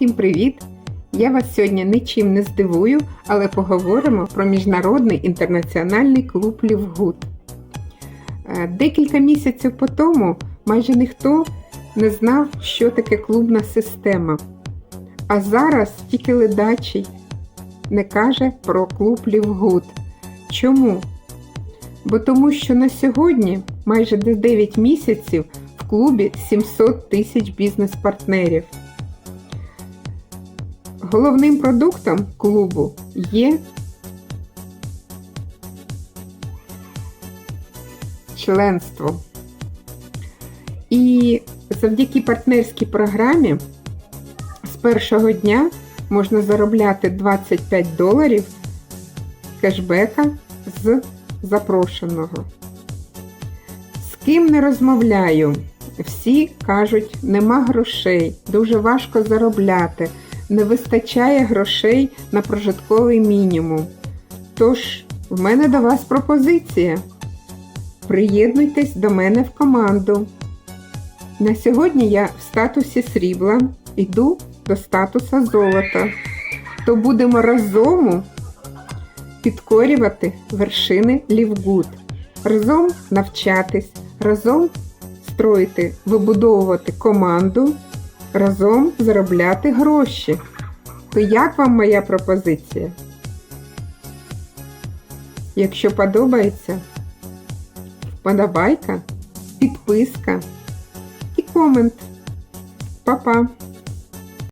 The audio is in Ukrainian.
Всім привіт! Я вас сьогодні нічим не здивую, але поговоримо про міжнародний інтернаціональний клуб Лівгуд. Е, Декілька місяців по тому майже ніхто не знав, що таке клубна система. А зараз тільки ледачий не каже про клуб Лівгуд. Чому? Бо тому, що на сьогодні, майже за 9 місяців, в клубі 700 тисяч бізнес-партнерів. Головним продуктом клубу є членство. І завдяки партнерській програмі з першого дня можна заробляти 25 доларів кешбека з запрошеного. З ким не розмовляю, всі кажуть, нема грошей, дуже важко заробляти, не вистачає грошей на прожитковий мінімум. Тож, в мене до вас пропозиція. Приєднуйтесь до мене в команду. На сьогодні я в статусі срібла йду до статуса золота. То будемо разом підкорювати вершини Лівгуд, разом навчатись, разом строїти, вибудовувати команду, разом заробляти гроші. То як вам моя пропозиція? Якщо подобається, вподобайка, підписка і комент. Па-па!